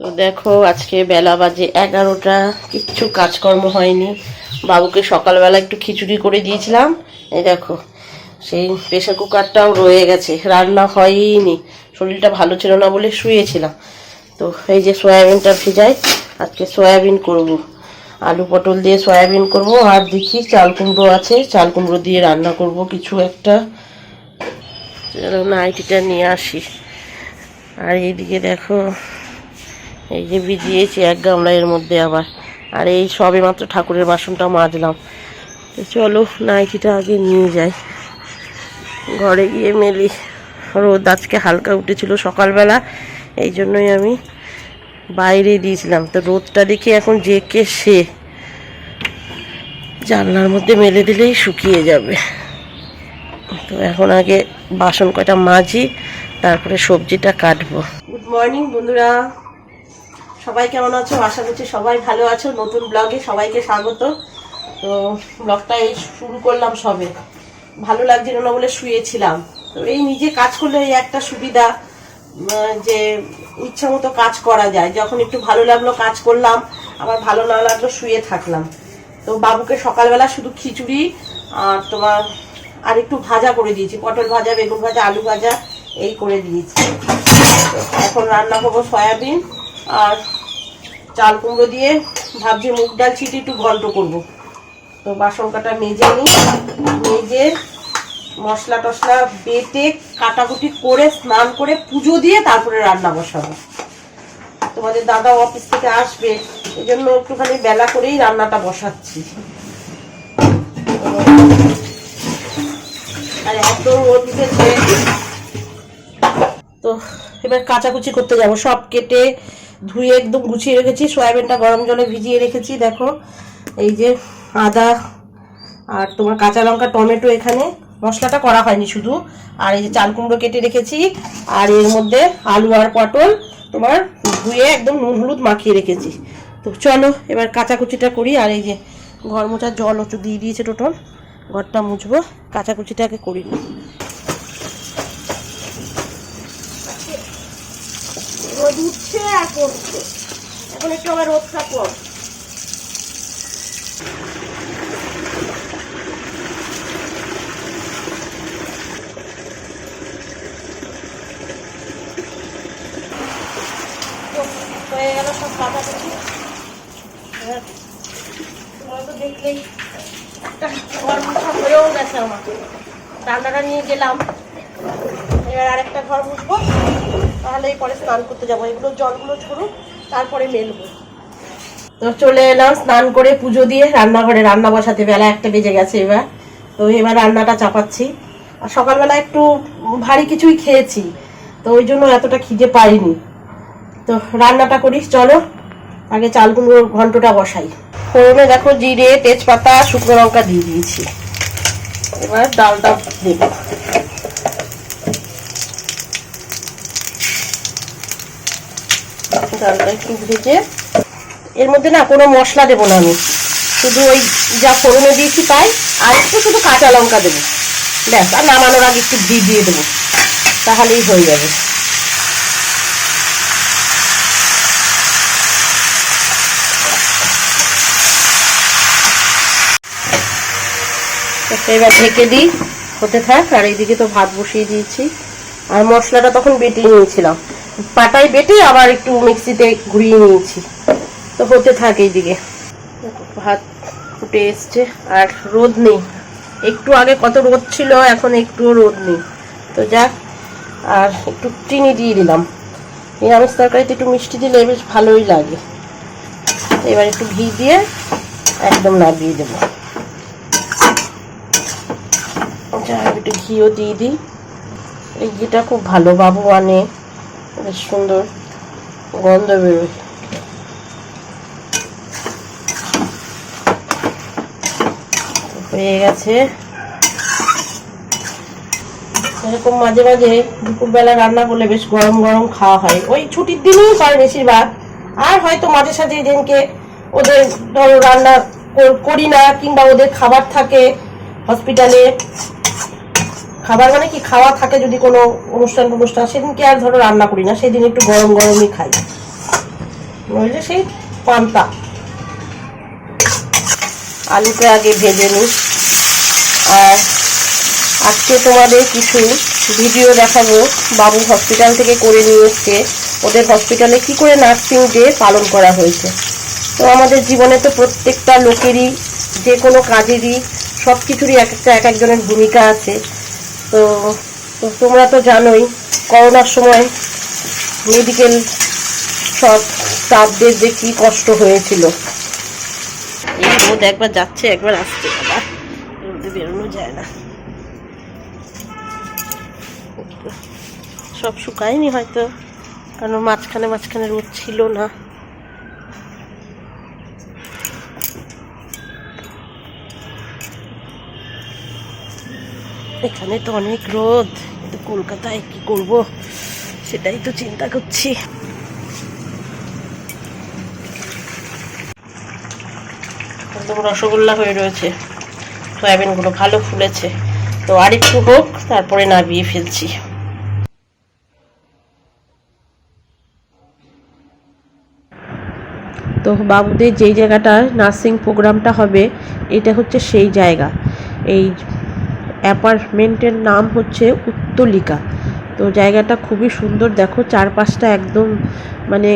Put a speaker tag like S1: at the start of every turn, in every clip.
S1: তো দেখো, আজকে বেলা বাজে এগারোটা। কিচ্ছু কাজকর্ম হয়নি। বাবুকে সকালবেলা একটু খিচুড়ি করে দিয়েছিলাম। এই দেখো, সেই প্রেশার কুকারটাও রয়ে গেছে। রান্না হয়নি শরীরটা ভালো ছিল না বলে শুয়েছিলাম। তো এই যে সয়াবিনটা ভিজাই, আজকে সয়াবিন করব। আলু পটল দিয়ে সয়াবিন করব, আর দেখি চাল কুমড়ো আছে। চাল কুমড়ো দিয়ে রান্না করব কিছু একটা। চলো নাইটিটা নিয়ে আসি। আর এইদিকে দেখো, এই যে ভিজিয়েছি এক গামলা এর মধ্যে আবার। আর এই সবে মাত্র ঠাকুরের বাসনটা মাজলাম। তো চলো নাইটিটা আগে নিয়ে যাই। ঘরে গিয়ে মেলি। রোদ আজকে হালকা উঠেছিল সকালবেলা, এই জন্যই আমি বাইরে দিয়েছিলাম। তো রোদটা দেখি এখন যে কে সে জানলার মধ্যে মেলে দিলেই শুকিয়ে যাবে। তো এখন আগে বাসন কয়টা মাজি, তারপরে সবজিটা কাটবো। গুড মর্নিং বন্ধুরা। সবাই কেমন আছো? আশা করছি সবাই ভালো আছো। নতুন ব্লগে সবাইকে স্বাগত। তো ব্লগটা এই শুরু করলাম সবে। ভালো লাগছিল না বলে শুয়েছিলাম। তো এই নিজে কাজ করলে একটা সুবিধা যে ইচ্ছা মতো কাজ করা যায়। যখন একটু ভালো লাগল কাজ করলাম, আবার ভালো না লাগল শুয়ে থাকলাম। তো বাবুকে সকালবেলা শুধু খিচুড়ি আর তোমার আর একটু ভাজা করে দিয়েছি। পটল ভাজা, বেগুন ভাজা, আলু ভাজা, এই করে দিয়েছি। এখন রান্না করব সয়াবিন আর চাল কুমড়ো দিয়ে ভাবছি মুগ ডাল ছিটি একটু ঘন্ট করব। তো বাসন কাটা মেজে নিই। মেজে মশলা টশলা বেটে কাটাকুটি করে, স্নান করে, পুজো দিয়ে তারপরে রান্না বসাবো। তোমাদের দাদা অফিস থেকে আসবে এই জন্য একটুখানি বেলা করেই রান্নাটা বসাচ্ছি। আর এত রোদ তো এবার কাচাকুচি করতে যাব। সব কেটে ধুয়ে একদম গুছিয়ে রেখেছি, সয়াবিনটা গরম জলে ভিজিয়ে রেখেছি, দেখো। এই যে আদা আর তোমার কাঁচা লঙ্কা, টমেটো এখানে। মশলাটা করা হয়নি শুধু। আর এই যে চাল কুমড়ো কেটে রেখেছি, আর এর মধ্যে আলু আর পটল তোমার ধুয়ে একদম নুন হলুদ মাখিয়ে রেখেছি। তো চলো, এবার কাচাকুচিটা করি, আর এই যে ঘর মোচার জল একটু দিয়ে দিয়েছে টোটল। ঘরটা মুছবো, কাচাকুচিটাকে করি না। রোদ উঠছে আর পড়ছে এখন একটু আবার রোদটা কম তো হয়ে গেল সব কাটাকুটি এবার তোমরা তো দেখলেই একটা ঘর মুছা হয়েও গেছে আমার রান্নাটা নিয়ে গেলাম। এবার ঘর তাহলেই পরে স্নান করতে যাব। এগুলো জলগুলো ঝরুক তারপরে মেলবো। তো চলে এলাম স্নান করে পুজো দিয়ে রান্নাঘরে রান্না বসাতে। বেলা একটা বেজে গেছে এবার। তো এবার রান্নাটা চাপাচ্ছি। আর সকালবেলা একটু ভারী কিছুই খেয়েছি। তো ওই জন্য এতটা খিদে পাইনি। তো রান্নাটা করিস চলো আগে চাল কুমড়োর ঘন্টটা বসাই। ফোড়নে দেখো জিরে, তেজপাতা, শুকনো লঙ্কা দিয়ে দিয়েছি। এবার ডালটা দেবো। ডালটা এর মধ্যে না কোনো মশলা দেবো না আমি। শুধু ওই যা ফোড়নে দিয়েছি তাই, আর একটু শুধু কাঁচা লঙ্কা দেবো। ব্যাস, আর নামানোর আগে একটু ঘি দিয়ে দেবো। তাহলেই হয়ে যাবে। এবার ঢেকে দিই। হতে থাক, আর এইদিকে তো ভাত বসিয়ে দিয়েছি। আর মশলাটা তখন বেটে নিয়েছিলাম। পাটায় বেটে আবার একটু মিক্সিতে ঘুরিয়ে নিয়েছি। তো হতে থাক এইদিকে। ভাত ফুটে এসছে, আর রোদ নেই। একটু আগে কত রোদ ছিল, এখন একটুও রোদ নেই। তো যাক, আর একটু চিনি দিয়ে দিলাম। নিরামিষ তরকারিতে একটু মিষ্টি দিলে বেশ ভালোই লাগে। এবার একটু ঘি দিয়ে একদম নামিয়ে দেবো যা একটু ঘিও দিয়ে দিই। এই ঘিটা খুব ভালো বাবু আনে। বেশ সুন্দর গন্ধ বেরোয়। হয়ে গেছে। এরকম মাঝে মাঝে দুপুরবেলা রান্না করলে বেশ গরম গরম খাওয়া হয়। ওই ছুটির দিনেই হয় বেশিরভাগ। আর হয়তো মাঝে সাঝে যেদিনকে ওদের ধরো রান্না কর- করি না কিংবা ওদের খাবার থাকে হসপিটালে খাবার মানে কি খাওয়া থাকে যদি কোনো অনুষ্ঠান অনুষ্ঠান সেদিনকে আর ধরো রান্না করি না, সেদিন একটু গরম গরমই খাই। নইলে সেই পান্তা। আলুটা আগে ভেজে নিই। আর আজকে তোমাদের কিছু ভিডিও দেখাবো। বাবু হসপিটাল থেকে করে নিয়ে এসছে। ওদের হসপিটালে কি করে নার্সিং ডে পালন করা হয়েছে? তো আমাদের জীবনে তো প্রত্যেকটা লোকেরই, যে কোনো কাজেরই সব কিছুরই এক একটা, এক একজনের ভূমিকা আছে। তো তোমরা তো জানোই, করোনার সময় মেডিকেল সব স্টাফদের যে কী কষ্ট হয়েছিল। এই রোদ একবার যাচ্ছে, একবার আসছে রোদে বেরোনো যায় না। সব শুকায়নি হয়তো, কারণ মাঝখানে মাঝখানে রোদ ছিল না। এখানে তো অনেক রোদ, কিন্তু কলকাতায় কি করব? সেটাই তো চিন্তা করছি। রসগোল্লা হয়ে রয়েছে। সয়াবিনগুলো ভালো ফুলেছে। তো আর একটু হোক, তারপরে নাবিয়ে ফেলছি। তো বাবুদের যেই জায়গাটায় নার্সিং প্রোগ্রামটা হবে, এটা হচ্ছে সেই জায়গা। এই অ্যাপার্টমেন্টের নাম হচ্ছে উত্তলিকা। তো জায়গাটা খুবই সুন্দর। দেখো চারপাশটা একদম মানে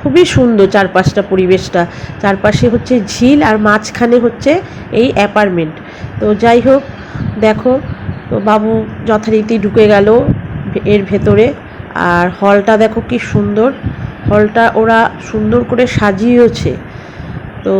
S1: খুবই সুন্দর চারপাশটা, পরিবেশটা। চারপাশে হচ্ছে ঝিল আর মাঝখানে হচ্ছে এই অ্যাপার্টমেন্ট। তো যাই হোক, দেখো, তো বাবু যথারীতি ঢুকে গেল এর ভেতরে। আর হলটা দেখো কি সুন্দর। হলটা ওরা সুন্দর করে সাজিয়েছে। তো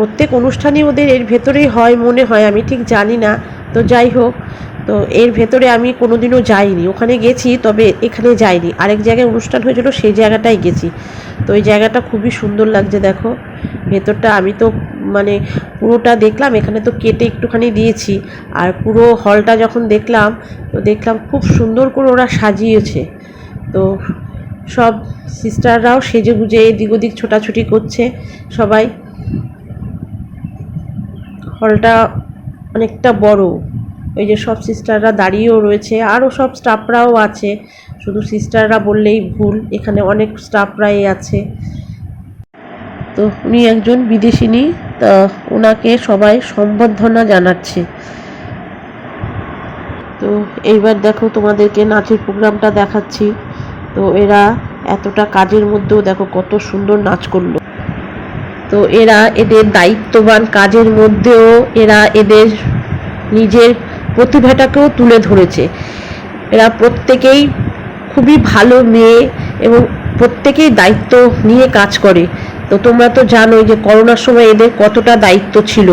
S1: প্রত্যেক অনুষ্ঠানই ওদের এর ভেতরেই হয় মনে হয়, আমি ঠিক জানি না। তো যাই হোক, তো এর ভেতরে আমি কোনোদিনও যাইনি। ওখানে গেছি, তবে এখানে যাইনি। আরেক জায়গায় অনুষ্ঠান হয়েছিল, সেই জায়গাটাই গেছি। তো এই জায়গাটা খুবই সুন্দর লাগছে, দেখো। ভেতরটা আমি তো মানে পুরোটা দেখলাম, এখানে তো কেটে একটুখানি দিয়েছি। আর পুরো হলটা যখন দেখলাম, তো দেখলাম খুব সুন্দর করে ওরা সাজিয়েছে। তো সব সিস্টাররাও সেজে গুজে এদিক ওদিক ছোটাছুটি করছে সবাই। হলটা অনেকটা বড়। ওই যে সব সিস্টাররা দাঁড়িয়েও রয়েছে, আরও সব স্টাফরাও আছে। শুধু সিস্টাররা বললেই ভুল, এখানে অনেক স্টাফরাই আছে। তো উনি একজন বিদেশিনী, তা ওনাকে সবাই সম্বর্ধনা জানাচ্ছে। তো এইবার দেখো তোমাদেরকে নাচের প্রোগ্রামটা দেখাচ্ছি। তো এরা এতটা কাজের মধ্যেও দেখো কত সুন্দর নাচ করল। তো এরা এদের দায়িত্ববান কাজের মধ্যেও এরা এদের নিজের প্রতিভাটাকেও তুলে ধরেছে। এরা প্রত্যেকেই খুবই ভালো মেয়ে এবং প্রত্যেকেই দায়িত্ব নিয়ে কাজ করে। তো তোমরা তো জানোই যে করোনার সময় এদের কতটা দায়িত্ব ছিল।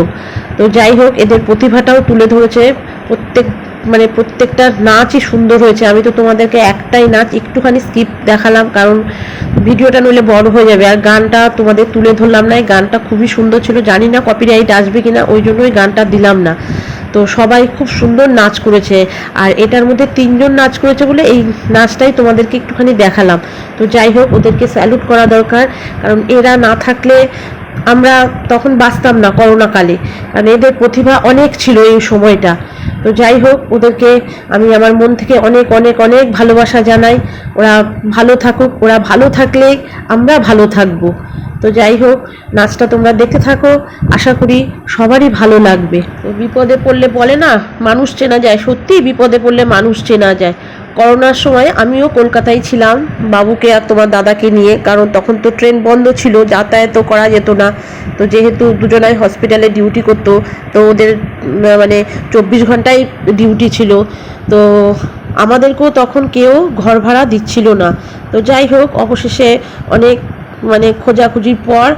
S1: তো যাই হোক, এদের প্রতিভাটাও তুলে ধরেছে প্রত্যেক মানে প্রত্যেকটা নাচই সুন্দর হয়েছে। আমি তো তোমাদেরকে একটাই নাচ একটুখানি স্কিপ দেখালাম, কারণ ভিডিওটা নইলে বড় হয়ে যাবে। আর গানটা তোমাদের তুলে ধরলাম না, এই গানটা খুবই সুন্দর ছিল। জানি না কপিরাইট আসবে কিনা, ওই জন্যই গানটা দিলাম না। তো সবাই খুব সুন্দর নাচ করেছে। আর এটার মধ্যে তিনজন নাচ করেছে বলে এই নাচটাই তোমাদেরকে একটুখানি দেখালাম। তো যাই হোক, ওদেরকে স্যালুট করা দরকার। কারণ এরা না থাকলে আমরা তখন বাঁচতাম না করোনাকালে। কারণ এদের প্রতিভা অনেক ছিল এই সময়টা। তো যাই হোক, ওদেরকে আমি আমার মন থেকে অনেক অনেক অনেক ভালোবাসা জানাই। ওরা ভালো থাকুক, ওরা ভালো থাকলে আমরা ভালো থাকব। তো যাই হোক, নাচটা তোমরা দেখতে থাকো। আশা করি সবারই ভালো লাগবে। বিপদে পড়লে বলে না, মানুষ চেনা যায়। সত্যি বিপদে পড়লে মানুষ চেনা যায়। করোনার সময় আমিও কলকাতায় ছিলাম, বাবুকে আর তোমার দাদাকে নিয়ে, কারণ তখন তো ট্রেন বন্ধ ছিল যাতায়াতও করা যেত না। তো যেহেতু দুজনাই হসপিটালে ডিউটি করতো, তো ওদের মানে চব্বিশ ঘন্টায় ডিউটি ছিল। তো আমাদেরকেও তখন কেউ ঘর ভাড়া দিচ্ছিল না। তো যাই হোক, অবশেষে অনেক মানে খোঁজাখুঁজির পর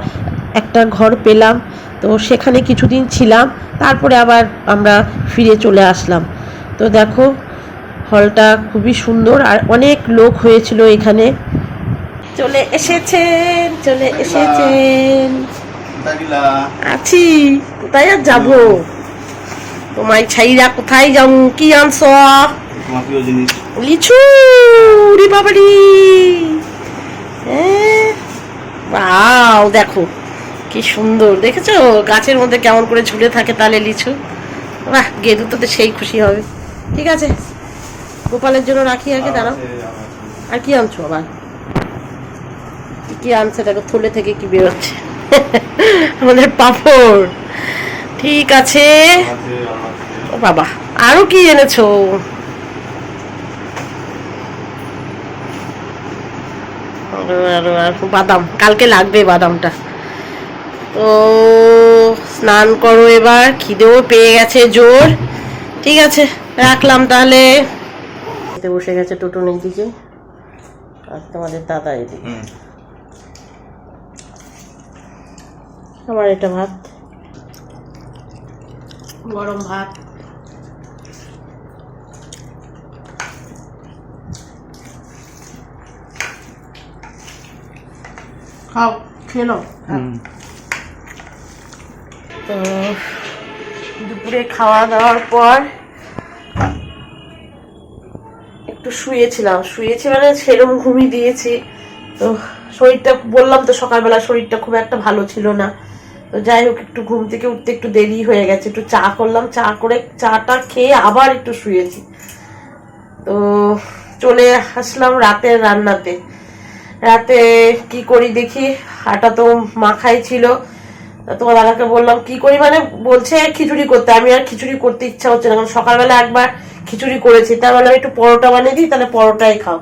S1: একটা ঘর পেলাম। তো সেখানে কিছুদিন ছিলাম, তারপরে আবার আমরা ফিরে চলে আসলাম। তো দেখো হলটা খুবই সুন্দর আর অনেক লোক হয়েছিল এখানে। চলে এসেছেন চলে এসেছেন। আছি, কোথায় আর যাব? তোমায় ছাইরা কোথায় যাও কি
S2: জিনিস
S1: লিচু রে বাবারি বাও দেখো, কি সুন্দর। দেখেছ? গাছের মধ্যে কেমন করে ঝুলে থাকে তাহলে লিচু। বাহ, গেদু তো সেই খুশি হবে। ঠিক আছে। গোপালের জন্য রাখি আগে দাঁড়াও। আর কি আনছো আবার? কি আনছে? দেখো থলে থেকে কি বেরোচ্ছে। আমাদের পাপড়। ঠিক আছে। ও বাবা আরও কি এনেছো? বাদাম। কালকে লাগবে বাদামটা। তো স্নান করো এবার খিদেও পেয়ে গেছে জোর। ঠিক আছে রাখলাম তাহলে। খেতে বসে গেছে টোটনের দিকে। আর তোমাদের দাদা এদিকে।
S2: হুম।
S1: আমার এটা ভাত। গরম ভাত। খাও খেয়ে নাও। তো দুপুরে খাওয়া দাওয়ার পর একটু শুয়েছিলাম। শুয়েছি মানে সেরম ঘুমিয়ে দিয়েছি। তো শরীরটা, বললাম তো সকালবেলা শরীরটা খুব একটা ভালো ছিল না। তো যাই হোক, একটু ঘুম থেকে উঠতে একটু দেরি হয়ে গেছে। একটু চা করলাম, চা করে চাটা খেয়ে আবার একটু শুয়েছি। তো চলে আসলাম রাতের রান্নাতে। রাতে কি করি দেখি? আটা তো মাখাই ছিল। তোমার দাদাকে বললাম, কি করি? মানে বলছে খিচুড়ি করতে। আমি আর খিচুড়ি করতে ইচ্ছা হচ্ছে না। কারণ সকালবেলা একবার খিচুড়ি করেছি। তা বললাম একটু পরোটা বানিয়ে দিই, তাহলে পরোটাই খাও।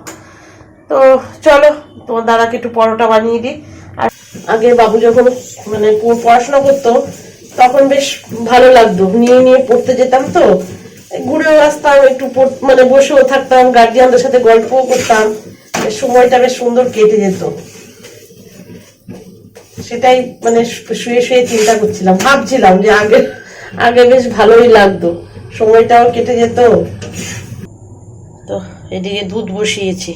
S1: তো চলো, তোমার দাদাকে একটু পরোটা বানিয়ে দিই। আর আগে বাবু যখন মানে পড়াশোনা করতো, তখন বেশ ভালো লাগতো। নিয়ে নিয়ে পড়তে যেতাম তো। ঘুরেও আসতাম, একটু মানে বসেও থাকতাম গার্জিয়ানদের সাথে গল্পও করতাম। সময়টা বেশ সুন্দর কেটে যেত। সেটাই মানে শুয়ে শুয়ে চিন্তা করছিলাম। ভাবছিলাম যে আগে আগে বেশ ভালোই লাগতো। সময়টাও কেটে যেত। তো এদিকে দুধ বসিয়েছি।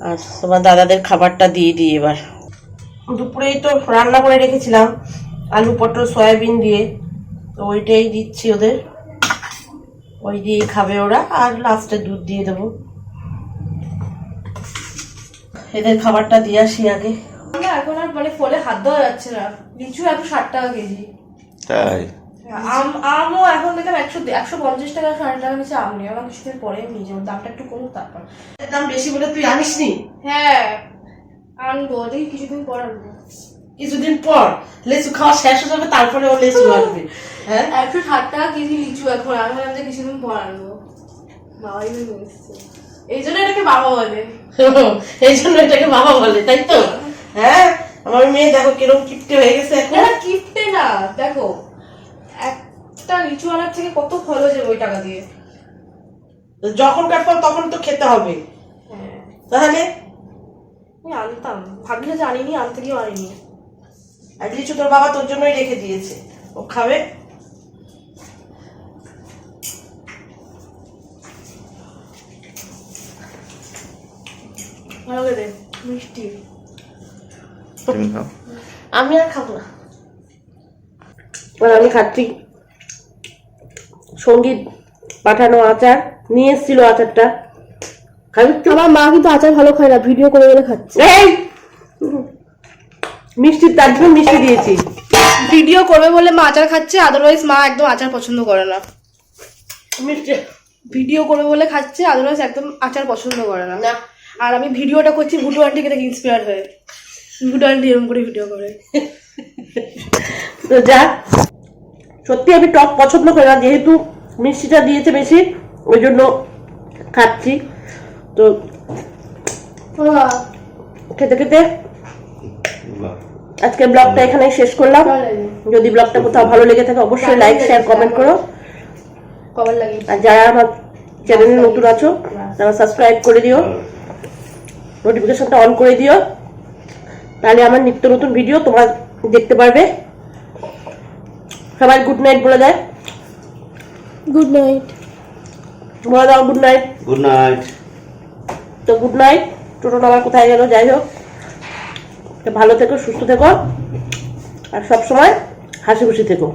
S1: আর তোমার দাদাদের খাবারটা দিয়ে দিই এবার। দুপুরেই তো রান্না করে রেখেছিলাম আলু পটল সয়াবিন দিয়ে। তো ওইটাই দিচ্ছি ওদের। ওই দিয়ে খাবে ওরা আর লাস্টে দুধ দিয়ে দেবো। এদের খাবারটা দিয়ে আসি আগে।
S3: আমরা এখন আর মানে ফলে হাত দেওয়া যাচ্ছে না। লিচু এত ষাট টাকা কেজি।
S2: তাই?
S3: আম আমও এখন দেখলাম একশো একশো পঞ্চাশ টাকা ষাট টাকা নিচে আম নেই। আমার কিছুদিন পরে নিয়ে যাব। দামটা একটু কমুক তারপর।
S1: দাম বেশি বলে তুই আনিসনি?
S3: হ্যাঁ আনব। দেখি কিছুদিন পর আনব।
S1: কিছুদিন পর? লেচু খাওয়া শেষ হয়ে যাবে তারপরে ও লেচু আসবে হ্যাঁ?
S3: একশো ষাট টাকা কেজি লিচু এখন। আমি ভাবলাম যে কিছুদিন পর আনব। বাবাই এই জন্য এটাকে বাবা বলে।
S1: এই জন্য এটাকে বাবা বলে তাই তো? হ্যাঁ। আমার মেয়ে দেখো কিরম কিপটে হয়ে গেছে এখন।
S3: কিপটে না দেখো। একটা লিচু আনার থেকে কত ফল হয়ে যাবে ওই টাকা দিয়ে?
S1: যখন কাটতাম তখন তো খেতে হবে।
S3: হ্যাঁ।
S1: তাহলে?
S3: আমি আনতাম। ভাবলে যে আনিনি আনতে গিয়েও আনিনি।
S1: আর লিচু তোর বাবা তোর জন্যই রেখে দিয়েছে। ও খাবে?
S3: ভালো করে মিষ্টি।
S1: আমি আর খাব না। আমি খাচ্ছি। সংগীত পাঠানো আচার নিয়ে এসেছিল আচারটা। খাবি
S3: আমার মা কিন্তু আচার ভালো খায় না ভিডিও করে করে খাচ্ছে।
S1: এই! মিষ্টি তার জন্য মিষ্টি দিয়েছি।
S3: ভিডিও করবে বলে মা আচার খাচ্ছে আদারওয়াইজ মা একদম আচার পছন্দ করে না।
S1: মিষ্টি।
S3: ভিডিও করবে বলে খাচ্ছে আদারওয়াইজ একদম আচার পছন্দ করে না।
S1: না।
S3: আর আমি ভিডিওটা করছি ভুটু আন্টিকে দেখে ইন্সপায়ার হয়ে। ভুটু আন্টি এরকম করে ভিডিও করে।
S1: তো যা সত্যি আমি টক পছন্দ করি না যেহেতু মিষ্টিটা দিয়েছে বেশি ওই জন্য খাচ্ছি। তো খেতে খেতে
S2: বাহ।
S1: আজকে ব্লগটা এখানেই শেষ করলাম। যদি ব্লগটা কোথাও ভালো লেগে থাকে অবশ্যই লাইক শেয়ার কমেন্ট করো আর যারা আমার চ্যানেলে নতুন আছো তারা সাবস্ক্রাইব করে দিও। নোটিফিকেশনটা অন করে দিও। তাহলে আমার নিত্য নতুন ভিডিও তোমরা দেখতে পারবে। সবাই গুড নাইট বলে দেয়।
S3: গুড নাইট
S1: বলে দাও গুড নাইট
S2: গুড নাইট
S1: তো গুড নাইট টোটো আমার কোথায় গেল যাই হোক। তো ভালো থেকো সুস্থ থেকো। আর সব সময় হাসি খুশি থেকো।